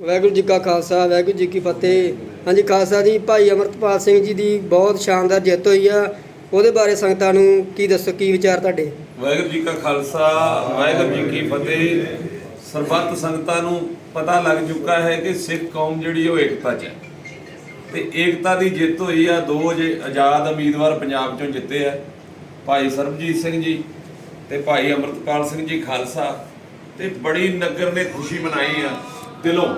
ਵਾਹਿਗੁਰੂ ਜੀ ਕਾ ਖਾਲਸਾ, ਵਾਹਿਗੁਰੂ ਜੀ ਕੀ ਫਤਿਹ। ਹਾਂਜੀ, ਖਾਲਸਾ ਜੀ, ਭਾਈ ਅਮਰਤਪਾਲ ਸਿੰਘ ਜੀ ਦੀ ਬਹੁਤ ਸ਼ਾਨਦਾਰ ਜਿੱਤ ਹੋਈ ਆ। ਉਹਦੇ ਬਾਰੇ ਸੰਗਤਾਂ ਨੂੰ ਕੀ ਦੱਸੋ, ਕੀ ਵਿਚਾਰ ਤੁਹਾਡੇ? ਵਾਹਿਗੁਰੂ ਜੀ ਕਾ ਖਾਲਸਾ, ਵਾਹਿਗੁਰੂ ਜੀ ਕੀ ਫਤਿਹ। ਸਰਬੱਤ ਸੰਗਤਾਂ ਨੂੰ ਪਤਾ ਲੱਗ ਚੁੱਕਾ ਹੈ ਕਿ ਸਿੱਖ ਕੌਮ ਜਿਹੜੀ ਉਹ ਏਕਤਾ 'ਚ ਹੈ ਤੇ ਏਕਤਾ ਦੀ ਜਿੱਤ ਹੋਈ ਆ, ਦੋ ਜੇ ਆਜ਼ਾਦ ਉਮੀਦਵਾਰ ਪੰਜਾਬ 'ਚੋਂ ਜਿੱਤੇ ਆ। ਭਾਈ ਸਰਬਜੀਤ ਸਿੰਘ ਜੀ ਤੇ ਭਾਈ ਅਮਰਤਪਾਲ ਸਿੰਘ ਜੀ ਖਾਲਸਾ। ਤੇ ਬੜੀ ਨਗਰ ਨੇ ਖੁਸ਼ੀ ਮਨਾਈ ਆ। ਦਿਲੋਂ।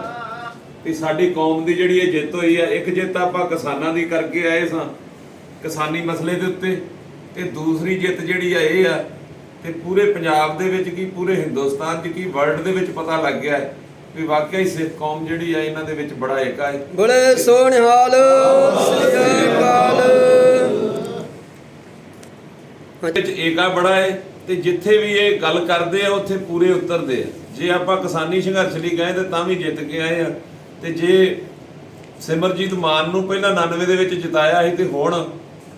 ਤੇ ਸਾਡੀ ਕੌਮ ਦੀ ਜਿਹੜੀ ਇਹ ਜਿੱਤ ਹੋਈ ਆ ਇੱਕ ਜਿੱਤ ਆਪਾਂ ਕਿਸਾਨਾਂ ਦੀ ਕਰਕੇ ਆਏ ਸਾਂ ਕਿਸਾਨੀ ਮਸਲੇ ਦੇ ਉੱਤੇ। ਤੇ ਦੂਸਰੀ ਜਿੱਤ ਜਿਹੜੀ ਆ ਇਹ ਆ ਤੇ ਪੂਰੇ ਪੰਜਾਬ ਦੇ ਵਿੱਚ ਕੀ ਪੂਰੇ ਹਿੰਦੁਸਤਾਨ 'ਚ ਕੀ ਵਰਲਡ ਦੇ ਵਿੱਚ ਪਤਾ ਲੱਗ ਗਿਆ ਹੈ ਵੀ ਵਾਕਿਆ ਹੀ ਸਿੱਖ ਕੌਮ ਜਿਹੜੀ ਆ ਇਹਨਾਂ ਦੇ ਵਿੱਚ ਬੜਾ ਏਕਾ ਹੈ। ਬੋਲੇ ਸੋਨਿਹਾਲ ਸ੍ਰੀ ਅਕਾਲ। ਵਿੱਚ ਏਕਾ ਬੜਾ ਹੈ। ਤੇ ਜਿੱਥੇ ਵੀ ਇਹ ਗੱਲ ਕਰਦੇ ਆ, ਉੱਥੇ ਪੂਰੇ ਉਤਰਦੇ ਆ। ਜੇ ਆਪਾਂ ਕਿਸਾਨੀ ਸੰਘਰਸ਼ ਲਈ ਗਏ ਤੇ ਤਾਂ ਵੀ ਜਿੱਤ ਕੇ ਆਏ ਆ। ਤੇ ਜੇ ਸਿਮਰਜੀਤ ਮਾਨ ਨੂੰ ਪਹਿਲਾਂ 99 ਦੇ ਵਿੱਚ ਜਿਤਾਇਆ ਸੀ ਤੇ ਹੁਣ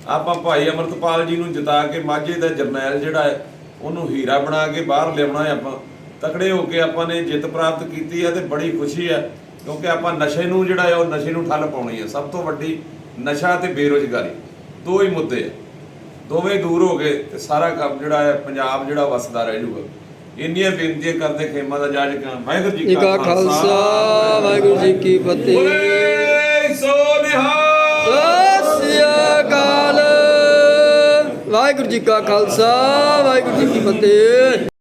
ਆਪਾਂ ਭਾਈ ਅਮਰਤਪਾਲ ਜੀ ਨੂੰ ਜਿਤਾ ਕੇ ਮਾਝੇ ਦਾ ਜਰਨੈਲ ਜਿਹੜਾ ਹੈ, ਉਹਨੂੰ ਹੀਰਾ ਬਣਾ ਕੇ ਬਾਹਰ ਲਿਆਉਣਾ ਹੈ ਆਪਾਂ। ਤਕੜੇ ਹੋ ਕੇ ਆਪਾਂ ਨੇ ਜਿੱਤ ਪ੍ਰਾਪਤ ਕੀਤੀ ਹੈ ਤੇ ਬੜੀ ਖੁਸ਼ੀ ਹੈ ਕਿਉਂਕਿ ਆਪਾਂ ਨਸ਼ੇ ਨੂੰ ਜਿਹੜਾ ਹੈ, ਉਹ ਨਸ਼ੇ ਨੂੰ ਠੱਲ ਪਾਉਣੀ ਹੈ ਸਭ ਤੋਂ ਵੱਡੀ ਨਸ਼ਾ ਤੇ ਬੇਰੋਜ਼ਗਾਰੀ, ਦੋ ਹੀ ਮੁੱਦੇ ਆ। ਦੋਵੇਂ ਦੂਰ ਹੋ ਗਏ ਤੇ ਸਾਰਾ ਕੰਮ ਜਿਹੜਾ ਹੈ ਪੰਜਾਬ ਜਿਹੜਾ ਵਸਦਾ ਰਹਿ ਜਾਊਗਾ। ਇੰਨੀਆਂ ਬੇਨਤੀਆਂ ਕਰਦੇ ਖੇਮਾ ਦਾ ਜੱਜ ਕਾਂ ਵਾਹਿਗੁਰੂ ਜੀ ਕਾ ਖਾਲਸਾ ਵਾਹਿਗੁਰੂ ਜੀ ਕੀ ਫਤਿਹ। ਬੋਲੇ ਸੋ ਨਿਹਾਲ। ਸ੍ਰੀ ਅਕਾਲ। ਵਾਹਿਗੁਰੂ ਜੀ ਕਾ ਖਾਲਸਾ ਵਾਹਿਗੁਰੂ ਜੀ ਕੀ ਫਤਿਹ।